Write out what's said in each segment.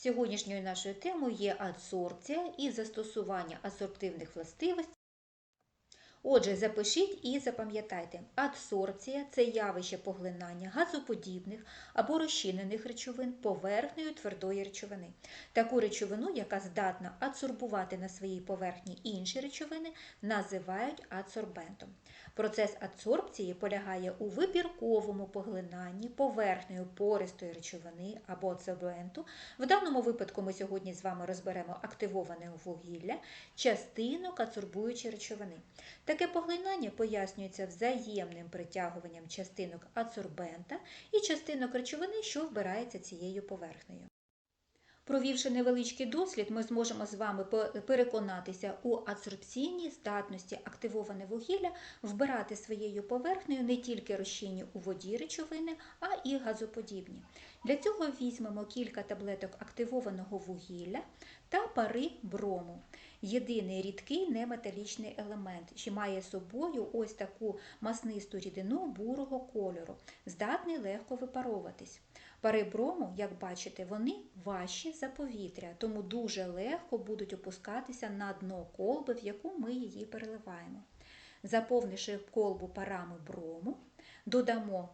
Сьогоднішньою нашою темою є адсорбція і застосування адсорбтивних властивостей. Отже, запишіть і запам'ятайте, адсорбція це явище поглинання газоподібних або розчинених речовин поверхнею твердої речовини. Таку речовину, яка здатна адсорбувати на своїй поверхні інші речовини, називають адсорбентом. Процес адсорбції полягає у вибірковому поглинанні поверхнею пористої речовини або адсорбенту. В даному випадку ми сьогодні з вами розберемо активоване вугілля, частинок адсорбуючої речовини. Таке поглинання пояснюється взаємним притягуванням частинок адсорбента і частинок речовини, що вбирається цією поверхнею. Провівши невеличкий дослід, ми зможемо з вами переконатися у адсорбційній здатності активоване вугілля вбирати своєю поверхнею не тільки розчинні у воді речовини, а і газоподібні. Для цього візьмемо кілька таблеток активованого вугілля та пари брому. Єдиний рідкий неметалічний елемент, що має собою ось таку маснисту рідину бурого кольору, здатний легко випаровуватись. Пари брому, як бачите, вони важчі за повітря, тому дуже легко будуть опускатися на дно колби, в яку ми її переливаємо. Заповнивши колбу парами брому, додамо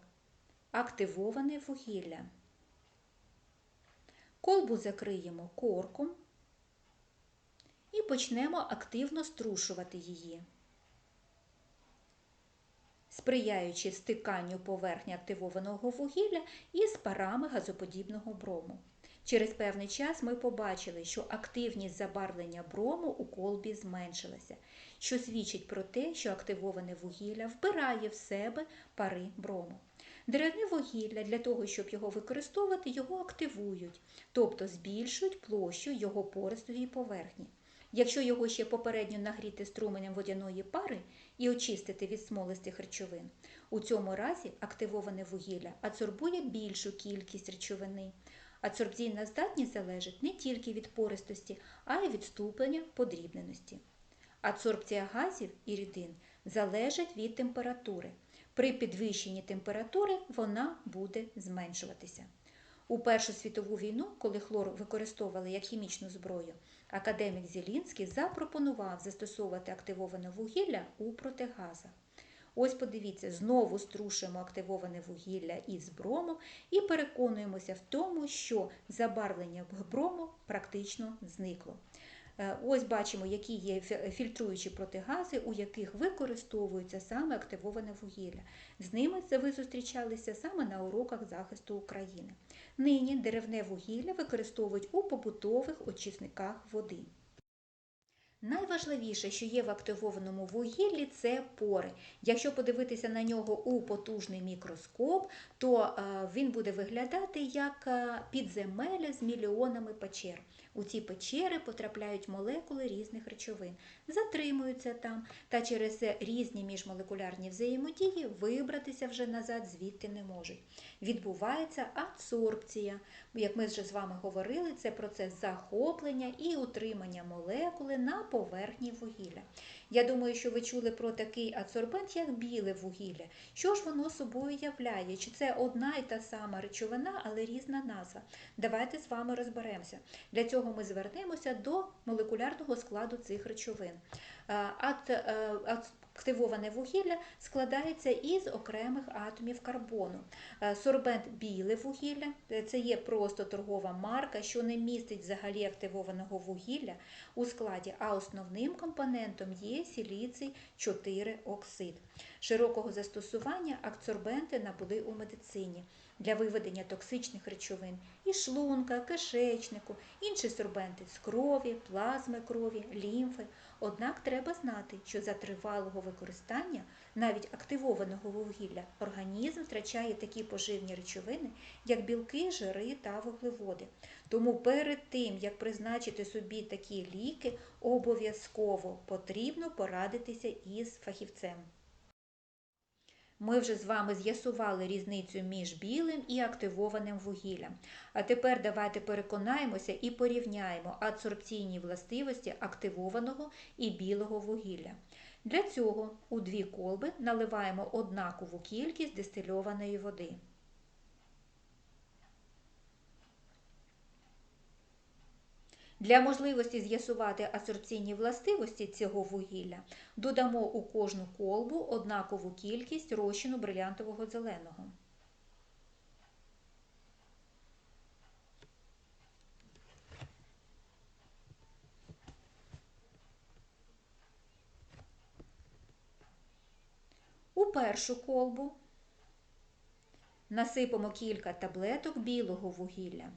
активоване вугілля. Колбу закриємо корком і почнемо активно струшувати її, сприяючи стиканню поверхні активованого вугілля із парами газоподібного брому. Через певний час ми побачили, що активність забарвлення брому у колбі зменшилася, що свідчить про те, що активоване вугілля вбирає в себе пари брому. Деревне вугілля для того, щоб його використовувати, його активують, тобто збільшують площу його пористої поверхні. Якщо його ще попередньо нагріти струменем водяної пари і очистити від смолистих речовин, у цьому разі активоване вугілля адсорбує більшу кількість речовини. Адсорбційна здатність залежить не тільки від пористості, а й від ступеня подрібненості. Адсорбція газів і рідин залежить від температури. При підвищенні температури вона буде зменшуватися. У Першу світову війну, коли хлор використовували як хімічну зброю, академік Зілінський запропонував застосовувати активоване вугілля у протигазах. Ось подивіться, знову струшуємо активоване вугілля із брому і переконуємося в тому, що забарвлення брому практично зникло. Е, ось бачимо, які є фільтруючі протигази, у яких використовується саме активоване вугілля. З ними ви зустрічалися саме на уроках захисту України. Нині деревне вугілля використовують у побутових очисниках води. Найважливіше, що є в активованому вугіллі, це пори. Якщо подивитися на нього у потужний мікроскоп, то е, він буде виглядати як е, підземелля з мільйонами печер. У ці печери потрапляють молекули різних речовин, затримуються там та через різні міжмолекулярні взаємодії вибратися вже назад звідти не можуть. Відбувається адсорбція. Як ми вже з вами говорили, це процес захоплення і утримання молекули на поверхні вугілля. Я думаю, що ви чули про такий адсорбент, як біле вугілля. Що ж воно собою являє? Чи це одна і та сама речовина, але різна назва? Давайте з вами розберемося. Для цього ми звернемося до молекулярного складу цих речовин. Е, активоване вугілля складається із окремих атомів карбону. Е, сорбент біле вугілля е, це є просто торгова марка, що не містить взагалі активованого вугілля у складі, а основним компонентом є сіліцій 4 оксид. Широкого застосування акцорбенти набули у медицині для виведення токсичних речовин і шлунка, кишечнику, інші сорбенти з крові, плазми крові, лімфи. Однак треба знати, що за тривалого використання навіть активованого вугілля організм втрачає такі поживні речовини, як білки, жири та вуглеводи. Тому перед тим, як призначити собі такі ліки, обов'язково потрібно порадитися із фахівцем. Ми вже з вами з'ясували різницю між білим і активованим вугіллям. А тепер давайте переконаємося і порівняємо адсорбційні властивості активованого і білого вугілля. Для цього у дві колби наливаємо однакову кількість дистильованої води. Для можливості з'ясувати асорбційні властивості цього вугілля додамо у кожну колбу однакову кількість розчину брилянтового зеленого. У першу колбу насипемо кілька таблеток білого вугілля,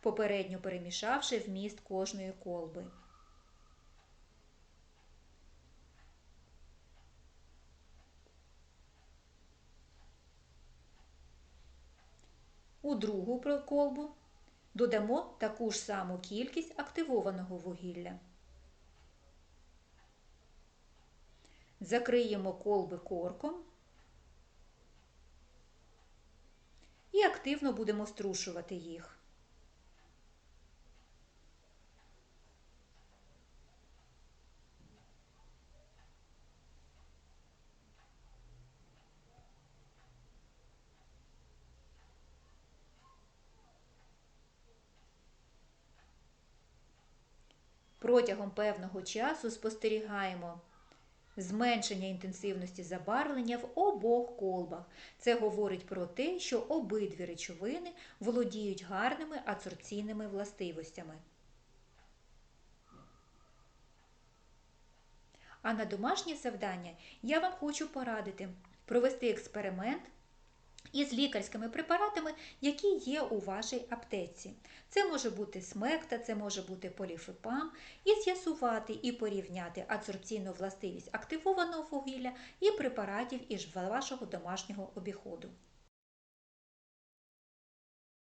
попередньо перемішавши вміст кожної колби. У другу колбу додамо таку ж саму кількість активованого вугілля. Закриємо колби корком і активно будемо струшувати їх. Протягом певного часу спостерігаємо зменшення інтенсивності забарвлення в обох колбах. Це говорить про те, що обидві речовини володіють гарними адсорбційними властивостями. А на домашнє завдання я вам хочу порадити провести експеримент із лікарськими препаратами, які є у вашій аптеці. Це може бути смекта, це може бути поліфепам, і з'ясувати і порівняти адсорбційну властивість активованого вугілля і препаратів із вашого домашнього обіходу.